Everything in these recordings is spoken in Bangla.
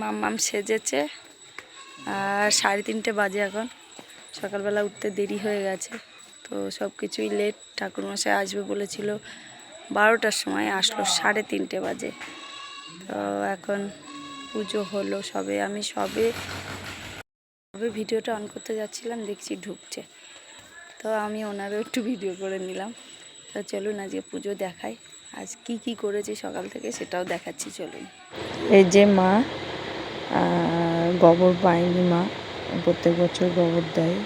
মাম সেজেছে। আর সাড়ে তিনটে বাজে এখন। সকালবেলা উঠতে দেরি হয়ে গেছে। তো সব কিছুই লেট ঠাকুরমশাই আসবে বলেছিল বারোটার সময়, আসলো সাড়ে তিনটে বাজে। তো এখন পুজো হলো সবে। আমি সবে সবে ভিডিওটা অন করতে যাচ্ছিলাম, দেখছি ঢুকছে। তো আমি ওনারও একটু ভিডিও করে নিলাম। তো চলুন আজকে পুজো দেখাই। আজ কি কি করেছি সকাল থেকে সেটাও দেখাচ্ছি, চলুন। এই যে মা গোবর পায়নি মা। প্রত্যেক বছর গোবর দেয়।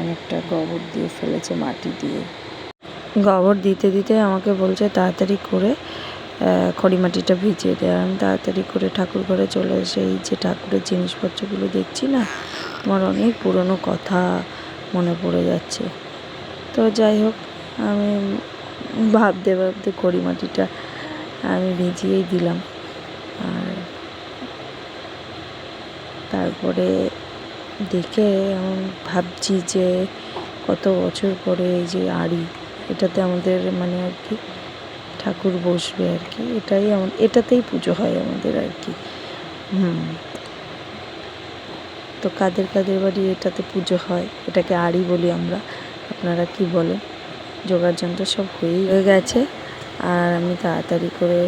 অনেকটা গোবর দিয়ে ফেলেছে মাটি দিয়ে। গোবর দিতে দিতে আমাকে বলছে, তাড়াতাড়ি করে খড়িমাটিটা ভিজিয়ে দেয় আমি তাড়াতাড়ি করে ঠাকুর ঘরে চলে এসে এই যে ঠাকুরের জিনিসপত্রগুলো দেখছি না, আমার অনেক পুরনো কথা মনে পড়ে যাচ্ছে। তো যাই হোক, আমি ভাবতে ভাবতে খড়িমাটিটা আমি ভিজিয়েই দিলাম। তারপরে দেখে ভাবছি যে কত বছর পরে এই যে আড়ি, এটাতে আমাদের মানে আর কি ঠাকুর বসবে আর কি, এটাই আমার এটাতেই পুজো হয় আমাদের আর কি। হুম। তো কাদের কাদের বাড়ি এটাতে পুজো হয়? এটাকে আড়ি বলি আমরা। আপনারা কি বলেন? জোগাড় যন্ত্র সব হয়েই হয়ে গেছে। আর আমি তাড়াতাড়ি করে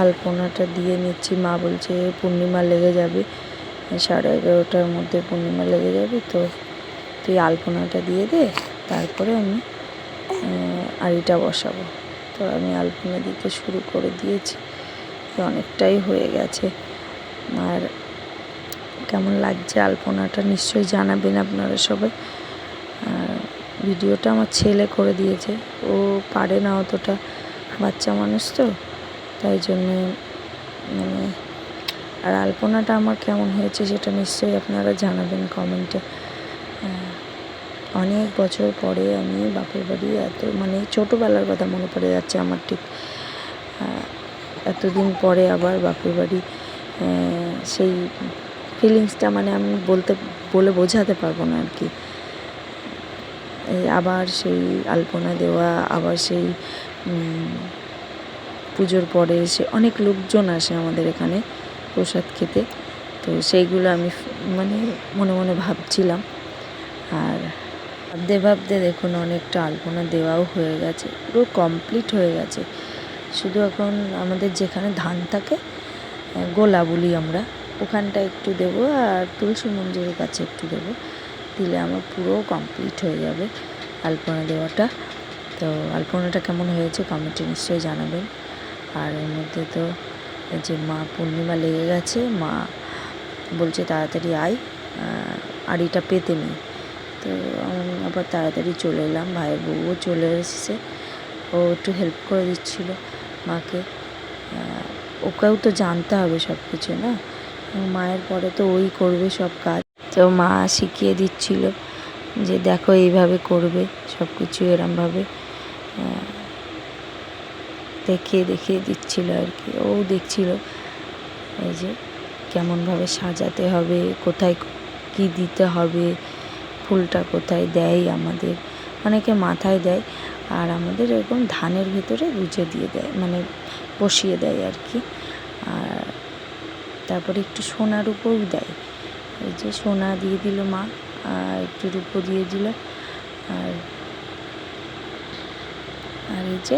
আলপনাটা দিয়ে নিচ্ছি। মা বলছে, পূর্ণিমা লেগে যাবে। সাড়ে এগারোটার মধ্যে পূর্ণিমা লেগে যাবে, তো তুই আলপনাটা দিয়ে দে, তারপরে আমি আড়িটা বসাবো। তো আমি আলপনা দিতে শুরু করে দিয়েছি। অনেকটাই হয়ে গেছে। আর কেমন লাগছে আলপনাটা নিশ্চয়ই জানাবেন আপনারা সবাই। ভিডিওটা আমার ছেলে করে দিয়েছে। ও পারে না অতটা। বাচ্চা মানুষ তো। তাই জন্যে মানে আর আলপনাটা আমার কেমন হয়েছে সেটা নিশ্চয়ই আপনারা জানাবেন কমেন্টে। অনেক বছর পরে আমি বাপের বাড়ি এত মানে ছোটোবেলার কথা মনে পড়ে যাচ্ছে আমার ঠিক এতদিন পরে আবার বাপের বাড়ি সেই ফিলিংসটা মানে আমি বলতে, বলে বোঝাতে পারব না আর কি আবার সেই আলপনা দেওয়া, আবার সেই পুজোর পরে এসে অনেক লোকজন আসে আমাদের এখানে প্রসাদ খেতে। তো সেইগুলো আমি মানে মনে মনে ভাবছিলাম। আর ভাবতে ভাবতে দেখুন অনেকটা আলপনা দেওয়াও হয়ে গেছে। পুরো কমপ্লিট হয়ে গেছে। শুধু এখন আমাদের যেখানে ধান থাকে গোলা বলি আমরা, ওখানটা একটু দেবো আর তুলসী মন্দিরের কাছে একটু দেবো। দিলে আমার পুরো কমপ্লিট হয়ে যাবে আলপনা দেওয়াটা। তো আলপনাটা কেমন হয়েছে কমেন্টে নিশ্চয়ই জানাবেন। আর এর মধ্যে তো যে মা পূর্ণিমা লেগে গেছে, মা বলছে তাড়াতাড়ি আয় আড়িটা পেতে নি। তো আমি আবার তাড়াতাড়ি চলে এলাম, ভাইয়ের বউও চলে এসেছে, ও একটু হেল্প করে দিচ্ছিল মাকে। ওকেও তো জানতে হবে সব কিছু না মায়ের পরে তো ওই করবে সব কাজ। তো মা শিখিয়ে দিচ্ছিল যে দেখো এইভাবে করবে সব কিছু এরমভাবে দেখিয়ে দেখিয়ে দিচ্ছিল আর কি। ও দেখছিল, এই যে কেমনভাবে সাজাতে হবে, কোথায় কি দিতে হবে, ফুলটা কোথায় দেয় আমাদের? অনেকে মাথায় দেয় আর আমাদের এরকম ধানের ভেতরে গুজে দিয়ে দেয় মানে বসিয়ে দেয় আর কি। আর তারপরে একটু সোনার উপরও দেয়। এই যে সোনা দিয়ে দিল মা, আর একটু রূপো দিয়ে দিল। আর আর এই যে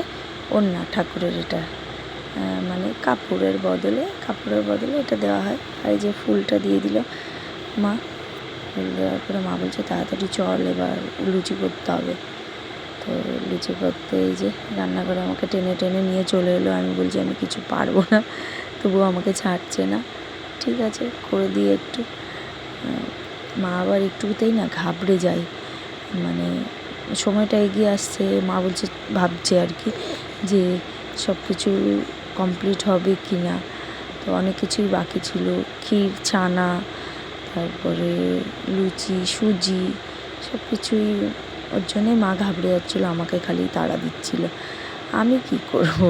ওড়না ঠাকুরের এটা মানে কাপড়ের বদলে কাপড়ের বদলে এটা দেওয়া হয়। আর এই যে ফুলটা দিয়ে দিল মা, ফুল দেওয়ার পরে মা বলছে, তাড়াতাড়ি চল, এবার লুচি করতে হবে। তো লুচি করতে এই যে রান্নাঘরে আমাকে টেনে টেনে নিয়ে চলে এলো। আমি বলছি, আমি কিছু পারব না, তবুও আমাকে ছাড়ছে না। ঠিক আছে, করে দিয়ে একটু মা আবার একটুতেই না ঘাবড়ে যায়। মানে সময়টা এগিয়ে আসছে, মা বলছে, ভাবছে আর কি। যে সব কিছু কমপ্লিট হবে কি না তো অনেক কিছুই বাকি ছিল। ক্ষীর, ছানা, তারপরে লুচি, সুজি সব কিছুই ওর জন্যে মা ঘাবড়ে যাচ্ছিল, আমাকে খালি তাড়া দিচ্ছিল। আমি কি করব?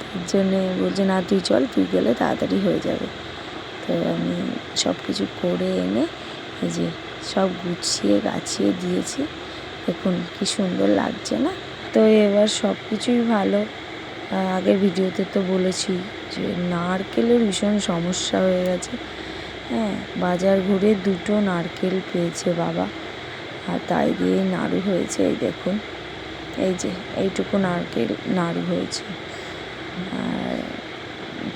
তার জন্যে বলছে, না, তুই চল, তুই গেলে তাড়াতাড়ি হয়ে যাবে। তো আমি সব কিছু করে এনে এই যে সব গুছিয়ে, গাছিয়ে দিয়েছি। দেখুন কি সুন্দর লাগছে না? তো এবার সব কিছুই ভালো আগের ভিডিওতে তো বলেছি যে নারকেলের ভীষণ সমস্যা হয়ে গেছে। হ্যাঁ বাজার ঘুরে দুটো নারকেল পেয়েছে বাবা। আর তাই দিয়ে নাড়ু হয়েছে, এই দেখুন। এই যে, এইটুকু নারকেল, নাড়ু হয়েছে। আর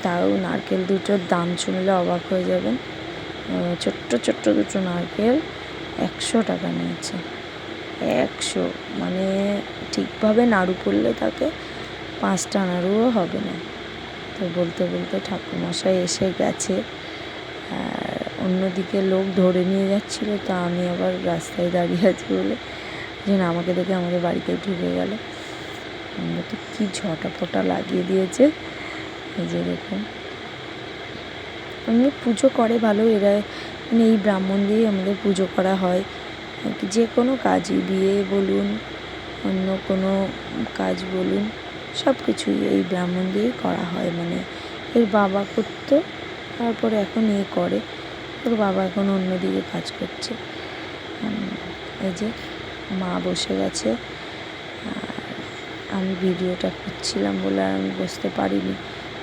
তাও নারকেল দুটোর দাম শুনলে অবাক হয়ে যাবেন। ছোট্ট ছোট্ট দুটো নারকেল একশো টাকা নিয়েছে। একশো। মানে ঠিকভাবে নাড়ু করলে তাকে পাঁচটা নাড়ুও হবে না। তো বলতে বলতে ঠাকুরমশাই এসে গেছে। আর অন্যদিকে লোক ধরে নিয়ে যাচ্ছিল, তা আমি আবার রাস্তায় দাঁড়িয়ে আছি বলে যেন আমাকে দেখে আমাদের বাড়িতে ঢুকে গেল। আমরা তো কী ঝটাপটা লাগিয়ে দিয়েছে। এই যে দেখুন। এমনি পুজো করে ভালো, এরা মানে এই ব্রাহ্মণ দিয়েই আমাদের পুজো করা হয়। যে কোনো কাজই, বিয়ে বলুন, অন্য কোনো কাজ বলুন, সব কিছুই এই ব্রাহ্মণ দিয়েই করা হয়। মানে এর বাবা করতো, তারপরে এখন এ করে, ওর বাবা এখন অন্যদিকে কাজ করছে। এই যে মা বসে গেছে, আর আমি ভিডিওটা করছিলাম বলে আর আমি বসতে পারিনি।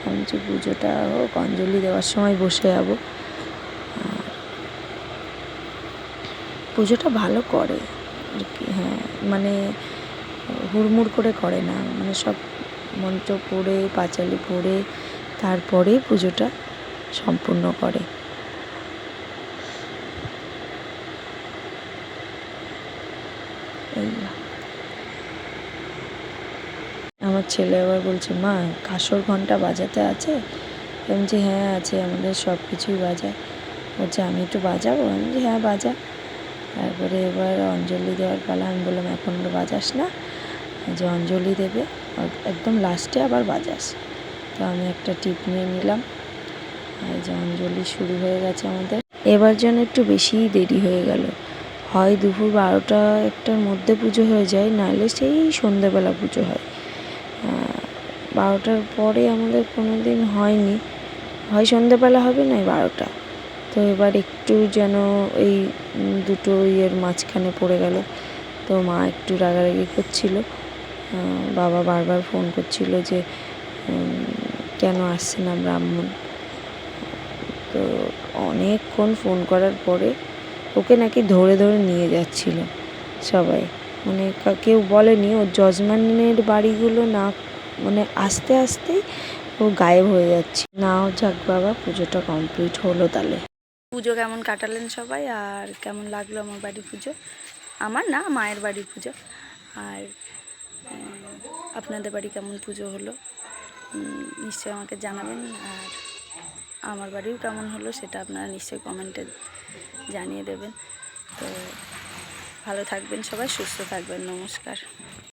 আমি যে পুজোটা হোক, অঞ্জলি দেওয়ার সময় বসে যাব। পুজোটা ভালো করে আর কি হ্যাঁ মানে হুড়মুড় করে করে না মানে সব মন্ত্র পড়ে, পাঁচালি পড়ে, তারপরে পুজোটা সম্পূর্ণ করে। আমার ছেলে আবার বলছে, মা, কাসর ঘণ্টা বাজাতে আছে? আমি বলছি হ্যাঁ আছে, আমাদের সব কিছুই বাজায়। বলছে, আমি একটু বাজাবো? আমি বলছি হ্যাঁ বাজা। তারপরে এবার অঞ্জলি দেওয়ার পালা আমি বললাম, এখন বাজাস না যে অঞ্জলি দেবে একদম লাস্টে আবার বাজাস। তো আমি একটা টিপ নিয়ে নিলাম। আর যে অঞ্জলি শুরু হয়ে গেছে আমাদের। এবার যেন একটু বেশিই দেরি হয়ে গেল। হয় দুপুর বারোটা একটার মধ্যে পুজো হয়ে যায়, নাহলে সেই সন্ধ্যেবেলা পুজো হয়। বারোটার পরে আমাদের কোনো দিন হয়নি। হয় সন্ধ্যেবেলা হবে না বারোটা। তো এবার একটু যেন এই দুটো ইয়ের মাঝখানে পড়ে গেল। তো মা একটু রাগারাগি করছিল। বাবা বারবার ফোন করছিল যে কেন আসছে না ব্রাহ্মণ? তো অনেকক্ষণ ফোন করার পরে ওকে নাকি ধরে ধরে নিয়ে যাচ্ছিল সবাই। মানে কেউ বলেনি, ও যজমানের বাড়িগুলো না মানে আস্তে আস্তে ও গায়েব হয়ে যাচ্ছে। নাও যাক বাবা, পুজোটা কমপ্লিট হলো তাহলে। পুজো কেমন কাটালেন সবাই, আর কেমন লাগল আমার বাড়ির পুজো? আমার না, মায়ের বাড়ির পুজো। আর আপনাদের বাড়ি কেমন পুজো হলো? নিশ্চয়ই আমাকে জানাবেন। আর আমার বাড়িও কেমন হলো সেটা আপনারা নিশ্চয়ই কমেন্টে জানিয়ে দেবেন। তো ভালো থাকবেন সবাই, সুস্থ থাকবেন। নমস্কার।